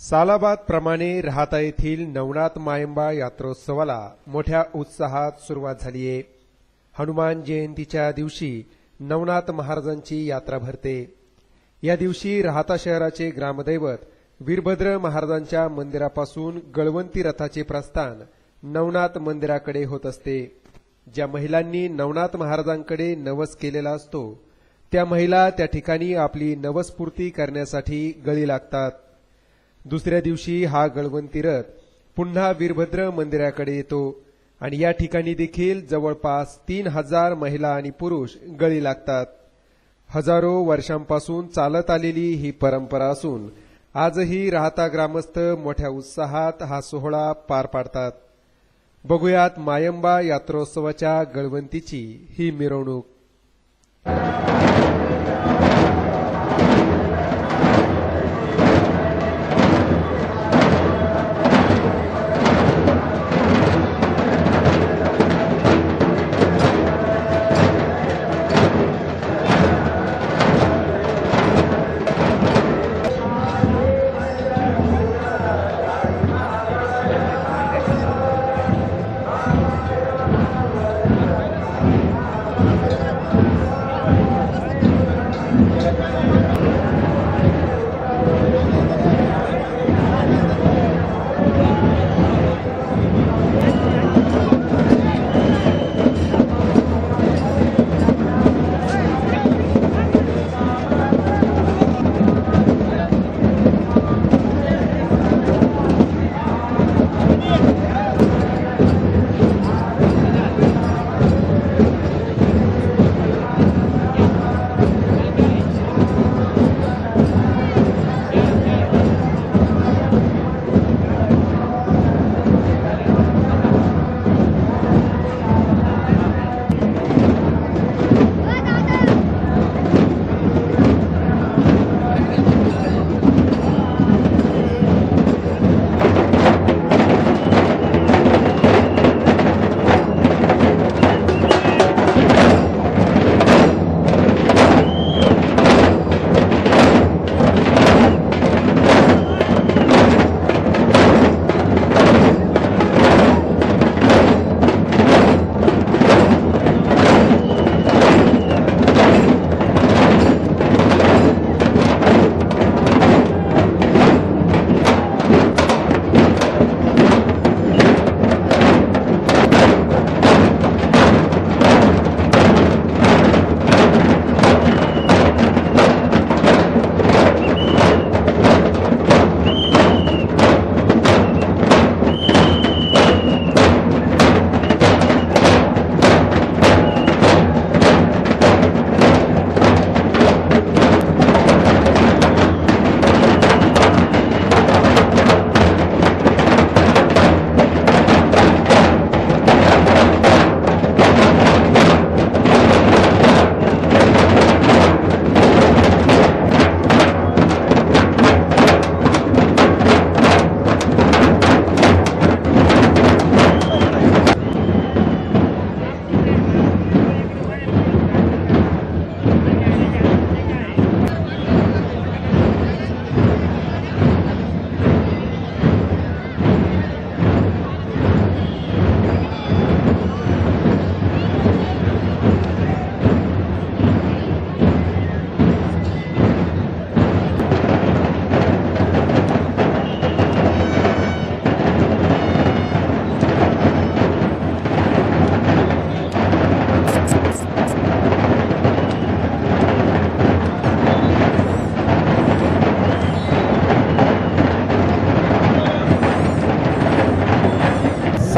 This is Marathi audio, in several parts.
सालाबाद प्रमाणे राहता येथील नवनाथ मायंबा यात्रोत्सवाला मोठ्या उत्साहात सुरुवात झाली आहे. हनुमान जयंतीच्या दिवशी नवनाथ महाराजांची यात्रा भरते. या दिवशी राहता शहराचे ग्रामदैवत वीरभद्र महाराजांच्या मंदिरापासून गळवंती रथाचे प्रस्थान नवनाथ मंदिराकडे होत असते. ज्या महिलांनी नवनाथ महाराजांकडे नवस केलेला असतो त्या महिला त्या ठिकाणी आपली नवसपूर्ती करण्यासाठी गळी लागतात. दुसऱ्या दिवशी हा गळवंती रथ पुन्हा वीरभद्र मंदिराकडे येतो आणि या ठिकाणी देखील जवळपास तीन हजार महिला आणि पुरुष गळी लागतात. हजारो वर्षांपासून चालत आलेली ही परंपरा असून आजही राहता ग्रामस्थ मोठ्या उत्साहात हा सोहळा पार पाडतात. बघूयात मायंबा यात्रोत्सवाच्या गळवंतीची ही मिरवणूक.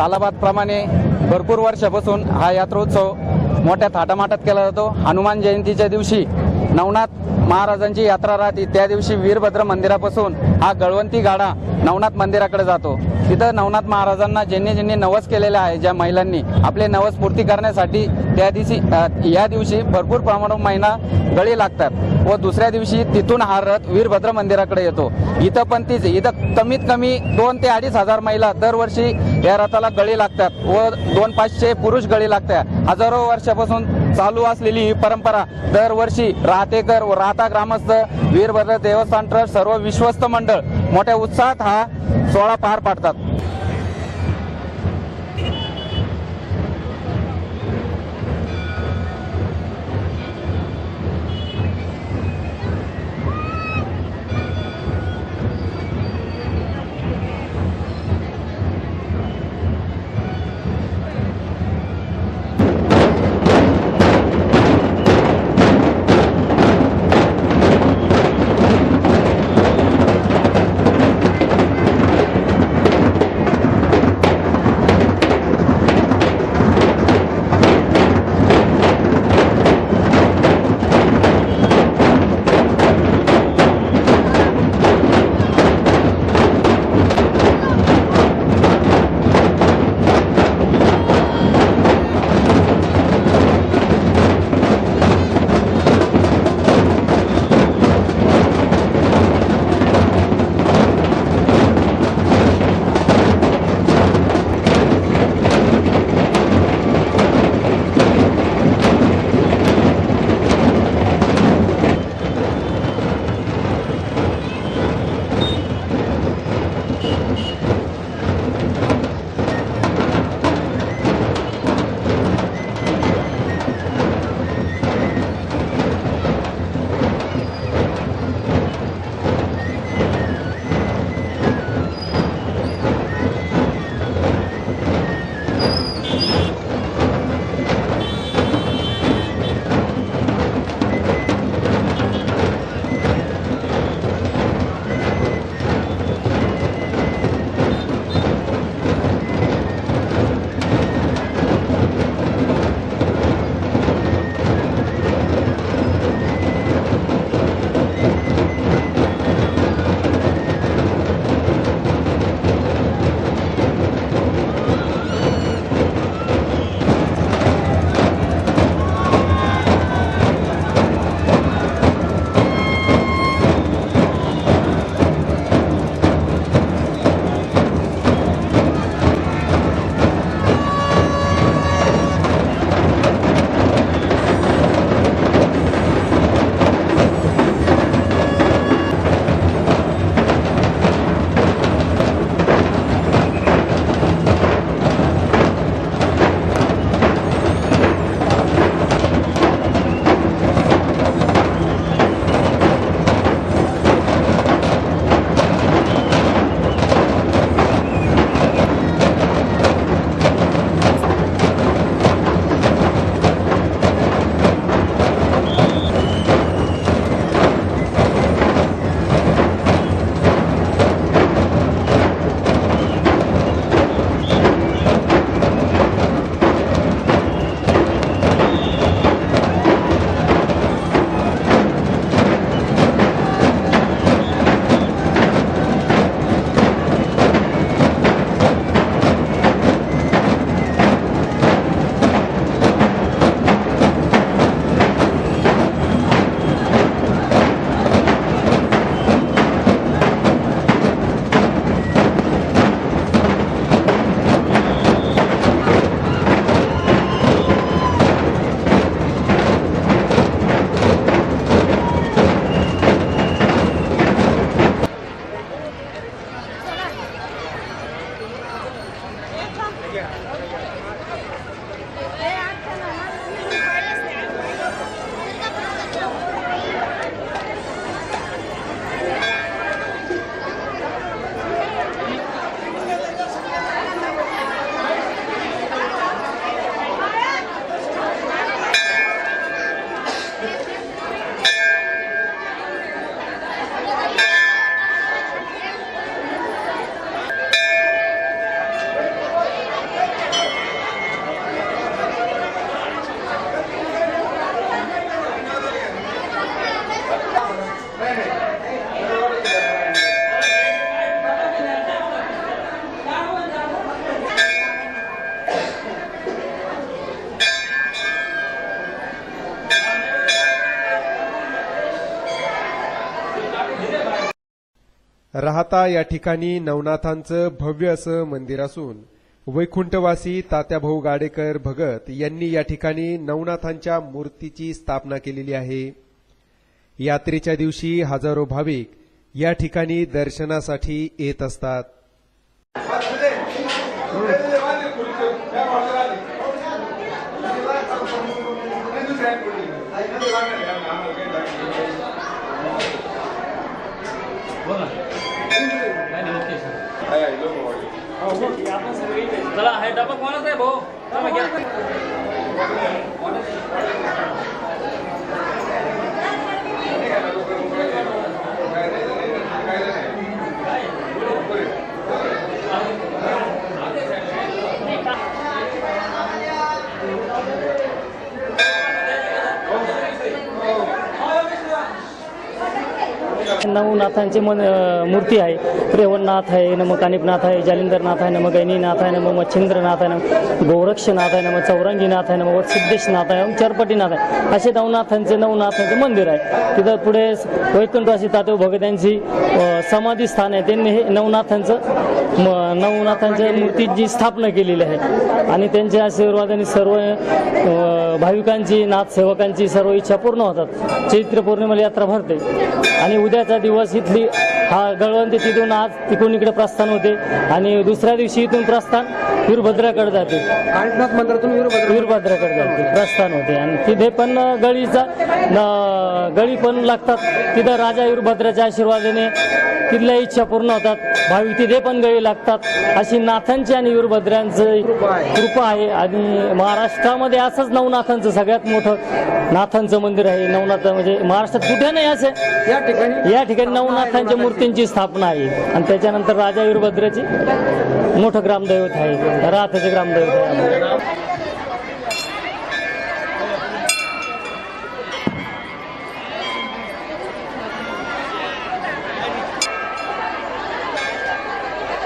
सालाबादप्रमाणे भरपूर वर्षापासून हा यात्रोत्सव मोठ्या थाटामाटात केला जातो. हनुमान जयंतीच्या दिवशी नवनाथ महाराजांची यात्रा राहते. त्या दिवशी वीरभद्र मंदिरापासून हा गळवंती गाडा नवनाथ मंदिराकडे जातो. तिथं नवनाथ महाराजांना ज्यांनी ज्यांनी नवस केलेले आहे ज्या महिलांनी आपले नवस पूर्ती करण्यासाठी त्या दिवशी या दिवशी भरपूर प्रमाणात महिना गळी लागतात व दुसऱ्या दिवशी तिथून हा रथ वीरभद्र मंदिराकडे येतो. इथं पण तीच इथं कमीत कमी दोन ते अडीच हजार महिला दरवर्षी या रथाला गळी लागतात व दोन पाचशे पुरुष गळी लागतात. हजारो वर्षापासून चालू असलेली ही परंपरा दरवर्षी राहतेकर व राहता ग्रामस्थ वीरभद्र देवस्थान ट्रस्ट सर्व विश्वस्त मंडळ मोठ्या उत्साहात हा सोहळा पार पाडतात. राहता या ठिकाणी नवनाथांचं भव्य असं मंदिर असून वैकुंठवासी तात्याभाऊ गाडेकर भगत यांनी या ठिकाणी नवनाथांच्या मूर्तीची स्थापना केलेली आहे. यात्रेच्या दिवशी हजारो भाविक या ठिकाणी दर्शनासाठी येत असतात. चला हे डबा कोणाचा आहे भाऊ नऊ घ्या नवनाथांची मन मूर्ती आहे. रेवणनाथ आहे नमक कानिपनाथ आहे जालिंदरनाथ आहे नमक गैनीनाथ आहे नमक मच्छिंद्रनाथ आहे नमक गोरक्षनाथ आहे नमक चौरंगीनाथ आहे नमक सिद्धेशनाथ आहे चरपटीनाथ आहे. असे नवनाथांचे नवनाथांचे मंदिर आहे. तिथं पुढे वैकुंठवासी तात्या भगत यांची समाधी स्थान आहे. त्यांनी हे नवनाथांचं म- नवनाथांच्या मूर्तीची स्थापना केलेली आहे. आणि त्यांच्या आशीर्वादाने सर्व भाविकांची भाविकांची नाथसेवकांची सर्व इच्छा पूर्ण होतात. चैत्र पौर्णिमेला यात्रा भरते. आणि उद्याचा दिवस इथली हा गळवंती तिथून आज तिकडून इकडे प्रस्थान होते आणि दुसऱ्या दिवशी इथून प्रस्थान वीरभद्राकडे जाते. काळीनाथ मंदिरातून वीरभद्र वीरभद्राकडे जाते प्रस्थान होते. आणि तिथे पण गळीचा न- गळी पण लागतात. तिथं राजा वीरभद्राच्या आशीर्वादाने तिथल्या इच्छा पूर्ण होतात. भावी तिथे पण गळी लागतात. अशी नाथांची आणि वीरभद्रांचं कृपा आहे. आणि महाराष्ट्रामध्ये असंच नवनाथांचं सगळ्यात मोठं नाथांचं मंदिर आहे. नवनाथ म्हणजे महाराष्ट्रात कुठे नाही असं. या ठिकाणी या ठिकाणी नवनाथांच्या मूर्तींची स्थापना आहे. आणि त्याच्यानंतर राजा वीरभद्राची मोठं ग्रामदैवत आहे. राथाचे ग्रामदैवत आहे.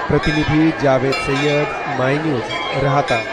प्रतिनिधी जावेद सय्यद माय न्यूज राहता.